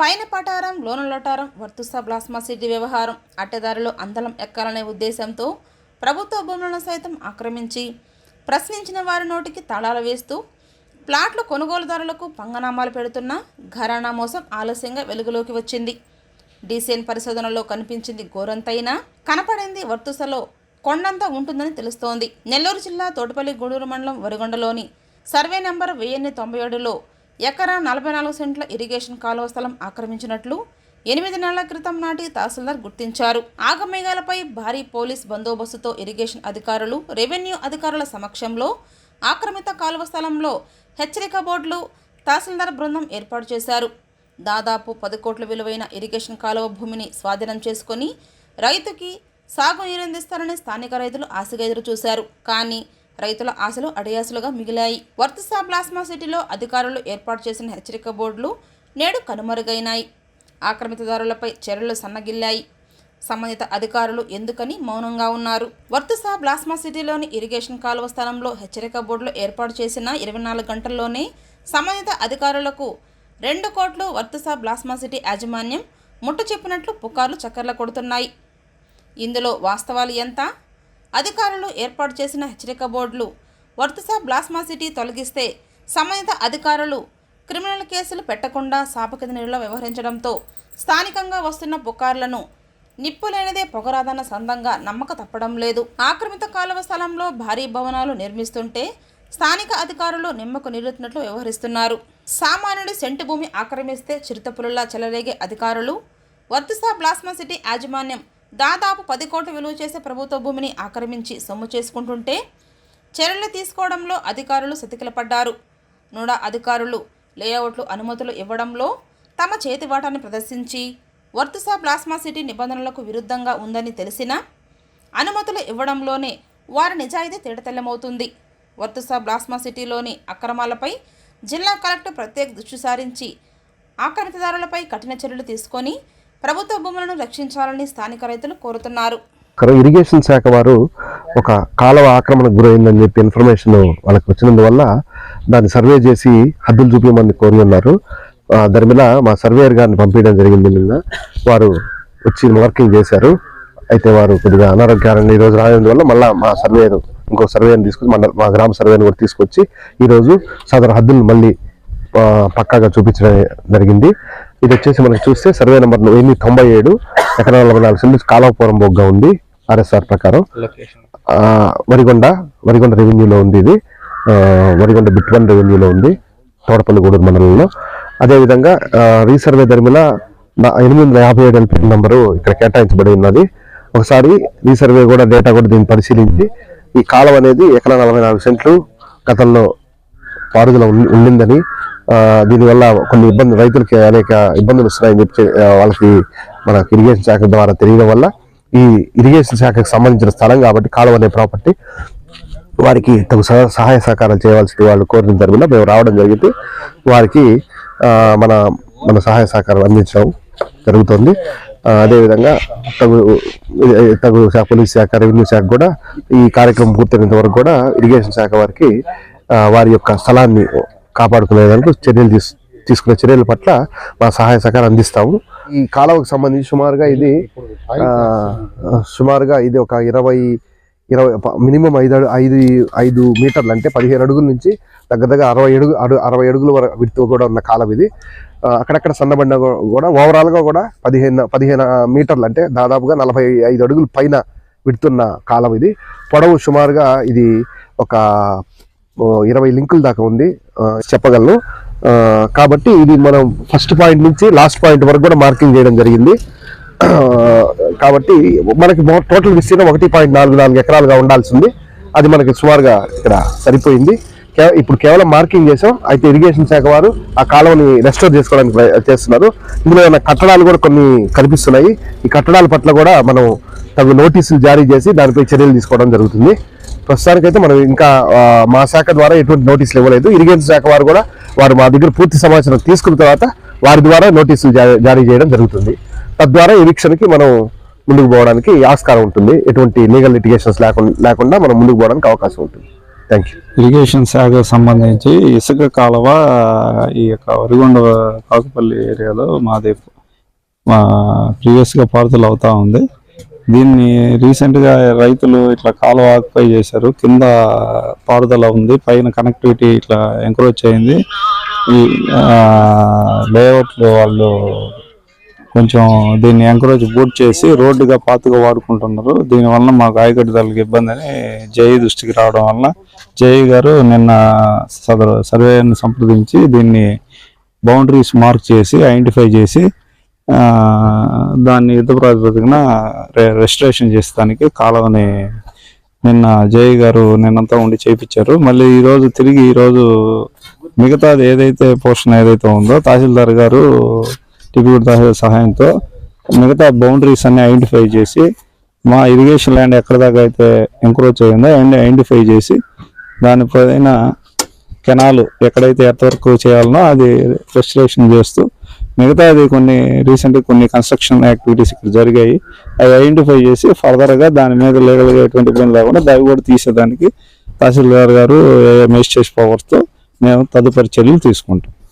పైన పటారం లోన లోటారం వర్తుస plasma city వ్యవహారం అట్టెదారులు అందలం ఎక్కాలనే ఉద్దేశంతో ప్రభుత్వ భూములను సైతం ఆక్రమించి ప్రశ్నించిన వారి నోటికి తాళాలు వేస్తూ ప్లాట్ల కొనుగోలుదారులకు పంగనామాలు పెడుతున్న ఘరానా మోసం ఆలస్యంగా వెలుగులోకి వచ్చింది. డీసీఎన్ పరిశోధనలో కనిపించింది ఘోరంతైనా కనపడింది వర్తుసలో కొండంత ఉంటుందని తెలుస్తోంది. నెల్లూరు జిల్లా తోటపల్లి గూడూరు మండలం వరిగొండలోని సర్వే నెంబర్ వెయ్యిన్ని తొంభై ఏడులో ఎకరా నలభై నాలుగు సెంట్ల ఇరిగేషన్ కాలువ స్థలం ఆక్రమించినట్లు ఎనిమిది నెలల క్రితం నాటి తహసీల్దార్ గుర్తించారు. ఆగమేఘాలపై భారీ పోలీస్ బందోబస్తుతో ఇరిగేషన్ అధికారులు రెవెన్యూ అధికారుల సమక్షంలో ఆక్రమిత కాలువ స్థలంలో హెచ్చరిక బోర్డులు తహసీల్దార్ బృందం ఏర్పాటు చేశారు. దాదాపు పది కోట్ల విలువైన ఇరిగేషన్ కాలువ భూమిని స్వాధీనం చేసుకొని రైతుకి సాగు నీరందిస్తారని స్థానిక రైతులు ఆశగా ఎదురు చూశారు కానీ రైతుల ఆశలు అడియాసులుగా మిగిలాయి. వర్తసా ప్లాస్మా సిటీలో అధికారులు ఏర్పాటు చేసిన హెచ్చరిక బోర్డులు నేడు కనుమరుగైనాయి. ఆక్రమితదారులపై చర్యలు సన్నగిల్లాయి. సంబంధిత అధికారులు ఎందుకని మౌనంగా ఉన్నారు? వర్తసా ప్లాస్మా సిటీలోని ఇరిగేషన్ కాలువ స్థలంలో హెచ్చరిక బోర్డులు ఏర్పాటు చేసిన ఇరవై నాలుగు గంటల్లోనే సంబంధిత అధికారులకు రెండు కోట్లు వర్తసా ప్లాస్మా సిటీ యాజమాన్యం ముట్ట చెప్పినట్లు పుకార్లు చక్కర్ల కొడుతున్నాయి. ఇందులో వాస్తవాలు ఎంత? అధికారులు ఏర్పాటు చేసిన హెచ్చరిక బోర్డులు వర్తసా బ్లాస్మా సిటీ తొలగిస్తే సంబంధిత అధికారులు క్రిమినల్ కేసులు పెట్టకుండా సాపకిత నీరులో వ్యవహరించడంతో స్థానికంగా వస్తున్న పుకార్లను నిప్పు లేనిదే పొగరాదన్న సందంగా నమ్మక తప్పడం లేదు. ఆక్రమిత కాలువ స్థలంలో భారీ భవనాలు నిర్మిస్తుంటే స్థానిక అధికారులు నిమ్మకు నిలుతున్నట్లు వ్యవహరిస్తున్నారు. సామాన్యుడి సెంటు భూమి ఆక్రమిస్తే చిరుతపులులా చెలరేగే అధికారులు వర్తిసా ప్లాస్మా సిటీ యాజమాన్యం దాదాపు పది కోట్ల విలువ చేసే ప్రభుత్వ భూమిని ఆక్రమించి సొమ్ము చేసుకుంటుంటే చర్యలు తీసుకోవడంలో అధికారులు సతికిలపడ్డారు నూడా అధికారులు లేఅవుట్లు అనుమతులు ఇవ్వడంలో తమ చేతివాటాన్ని ప్రదర్శించి వర్తుసా ప్లాస్మా సిటీ నిబంధనలకు విరుద్ధంగా ఉందని తెలిసినా అనుమతులు ఇవ్వడంలోనే వారి నిజాయితీ తేడతెల్లమవుతుంది వర్తుసా ప్లాస్మా సిటీలోని అక్రమాలపై జిల్లా కలెక్టర్ ప్రత్యేక దృష్టి సారించి ఆక్రమితదారులపై కఠిన చర్యలు తీసుకొని ప్రభుత్వ భూములను రక్షించాలని స్థానిక రైతులు కోరుతున్నారు. ఇరిగేషన్ శాఖ వారు ఒక కాలువ ఆక్రమణకు గురైందని చెప్పి ఇన్ఫర్మేషన్ వాళ్ళకి వచ్చినందువల్ల దాన్ని సర్వే చేసి హద్దులు చూపించమని కోరి ఉన్నారు. దాని మీద మా సర్వేయర్ గారిని పంపించడం జరిగింది నిన్న. వారు వచ్చి మార్కింగ్ చేశారు. అయితే వారు కొద్దిగా అనారోగ్యాన్ని ఈరోజు రానందువల్ల మళ్ళీ మా సర్వేయర్ ఇంకో సర్వేని తీసుకొచ్చి మన మా గ్రామ సర్వేని కూడా తీసుకొచ్చి ఈరోజు సదరు హద్దులు మళ్ళీ పక్కాగా చూపించడం జరిగింది. ఇది వచ్చేసి మనకి చూస్తే సర్వే నెంబర్ ఎనిమిది తొంభై ఏడు ఎకరా నలభై నాలుగు సెంట్లు కాలవపురం బొగ్గా ఉంది ఆర్ఎస్ఆర్ ప్రకారం. వరిగొండ వరిగొండ రెవెన్యూలో ఉంది ఇది. వరిగొండ బిట్ వన్ రెవెన్యూలో ఉంది తోటపల్లి గూడూరు మండలంలో. అదేవిధంగా రీసర్వే ధర్మిల ఎనిమిది వందల యాభై ఏడు ఎల్పీ నంబరు ఇక్కడ కేటాయించబడి ఉన్నది. ఒకసారి రీసర్వే కూడా డేటా కూడా దీన్ని పరిశీలించి ఈ కాలం అనేది ఎకరా నలభై నాలుగు సెంట్లు గతంలో పారుదల ఉండిందని దీనివల్ల కొన్ని ఇబ్బంది రైతులకి అనేక ఇబ్బందులు వస్తున్నాయని చెప్పి వాళ్ళకి మన ఇరిగేషన్ శాఖ ద్వారా తెలియడం వల్ల ఈ ఇరిగేషన్ శాఖకు సంబంధించిన స్థలం కాబట్టి కాలువ అనే ప్రాపర్టీ వారికి తగు సహ- సహాయ సహకారాలు చేయవలసిన వాళ్ళు కోరిన తరపున మేము రావడం జరిగింది. వారికి మన మన సహాయ సహకారం అందించడం జరుగుతుంది. అదేవిధంగా తగు తగు శాఖ పోలీస్ శాఖ రెవెన్యూ శాఖ కూడా ఈ కార్యక్రమం పూర్తయినంత వరకు కూడా ఇరిగేషన్ శాఖ వారికి వారి యొక్క స్థలాన్ని కాపాడుకునేందుకు చర్యలు తీసు తీసుకునే చర్యల పట్ల మా సహాయ సహకారం అందిస్తాము. ఈ కాలువకు సంబంధించి సుమారుగా ఇది సుమారుగా ఇది ఒక ఇరవై ఇరవై మినిమం ఐదు ఐదు ఐదు మీటర్లు అంటే పదిహేను అడుగుల నుంచి దగ్గర దగ్గర అరవై అడుగు అడు- అరవై అడుగుల వరకు విడుతూ కూడా ఉన్న కాలం ఇది. అక్కడక్కడ సన్నబండ కూడా ఓవరాల్గా కూడా పదిహేను పదిహేను మీటర్లు అంటే దాదాపుగా నలభై ఐదు అడుగుల పైన విడుతున్న కాలం ఇది. పొడవు సుమారుగా ఇది ఒక ఇరవై లింకుల దాకా ఉంది చెప్పగలను. కాబట్టి ఇది మనం ఫస్ట్ పాయింట్ నుంచి లాస్ట్ పాయింట్ వరకు కూడా మార్కింగ్ చేయడం జరిగింది. కాబట్టి మనకి టోటల్ విస్తీర్ణం ఒకటి పాయింట్ నాలుగు నాలుగు ఎకరాలుగా ఉండాల్సింది అది మనకి సుమారుగా ఇక్కడ సరిపోయింది. ఇప్పుడు కేవలం మార్కింగ్ చేసాం అయితే ఇరిగేషన్ శాఖ వారు ఆ కాలువని రెస్టోర్ చేసుకోవడానికి చేస్తున్నారు. ఇందులో ఏమైనా కట్టడాలు కూడా కొన్ని కనిపిస్తున్నాయి. ఈ కట్టడాల పట్ల కూడా మనం తగు నోటీసులు జారీ చేసి దానిపై చర్యలు తీసుకోవడం జరుగుతుంది. ప్రస్తుతానికి అయితే మనం ఇంకా మా శాఖ ద్వారా ఎటువంటి నోటీసులు ఇవ్వలేదు. ఇరిగేషన్ శాఖ వారు కూడా వారు మా దగ్గర పూర్తి సమాచారం తీసుకున్న తర్వాత వారి ద్వారా నోటీసులు జారీ చేయడం జరుగుతుంది. తద్వారా ఎవిక్షన్కి మనం ముందుకు పోవడానికి ఆస్కారం ఉంటుంది. ఎటువంటి లీగల్ లిటిగేషన్స్ లేకుండా లేకుండా మనం ముందుకు పోవడానికి అవకాశం ఉంటుంది. థ్యాంక్ యూ ఇరిగేషన్ శాఖకు సంబంధించి ఇసుక కాలువ ఈ యొక్క వరిగొండ కాకుపల్లి ఏరియాలో మాది మా ప్రీవియస్గా పారుదల అవుతూ ఉంది. దీన్ని రీసెంట్గా రైతులు ఇట్లా కాలువ ఆక్యుపై చేశారు. కింద పారుదల ఉంది. పైన కనెక్టివిటీ ఇట్లా ఎంకరేజ్ అయింది. ఈ లేఅవుట్లు వాళ్ళు కొంచెం దీన్ని ఎంకరేజ్ బూట్ చేసి రోడ్డుగా పాతుగా వాడుకుంటున్నారు. దీనివల్ల మాకు ఆయకట్టుదలకి ఇబ్బంది అని జై దృష్టికి రావడం వల్ల జై గారు నిన్న సదరు సర్వేని సంప్రదించి దీన్ని బౌండరీస్ మార్క్ చేసి ఐడెంటిఫై చేసి దాన్ని యుద్ధ ప్రాతిపదికన రె- రెస్టరేషన్ చేసేదానికి కాలువని నిన్న జై గారు నిన్నంతా ఉండి చేయించారు మళ్ళీ ఈరోజు తిరిగి ఈరోజు మిగతా మిగతాది ఏదైతే పోర్షన్ ఏదైతే ఉందో తహసీల్దార్ గారు డిప్యూటీ తహసీల్ సహాయంతో మిగతా బౌండరీస్ అన్ని ఐడెంటిఫై చేసి మా ఇరిగేషన్ ల్యాండ్ ఎక్కడ దాకా అయితే ఎంక్రోచ్ అయిందో అన్ని ఐడెంటిఫై చేసి దానిపైన కెనాలు ఎక్కడైతే ఎంతవరకు చేయాలనో అది రెస్టరేషన్ చేస్తూ మిగతాది కొన్ని రీసెంట్గా కొన్ని కన్స్ట్రక్షన్ యాక్టివిటీస్ ఇక్కడ జరిగాయి. అవి ఐడెంటిఫై చేసి ఫర్దర్గా దాని మీద లీగల్గా ఎటువంటి ఇబ్బంది లేకుండా దావి కూడా తీసేదానికి తహసీల్దార్ గారు మేజిస్ట్రేట్ పవర్తో మేము తదుపరి చర్యలు తీసుకుంటాం.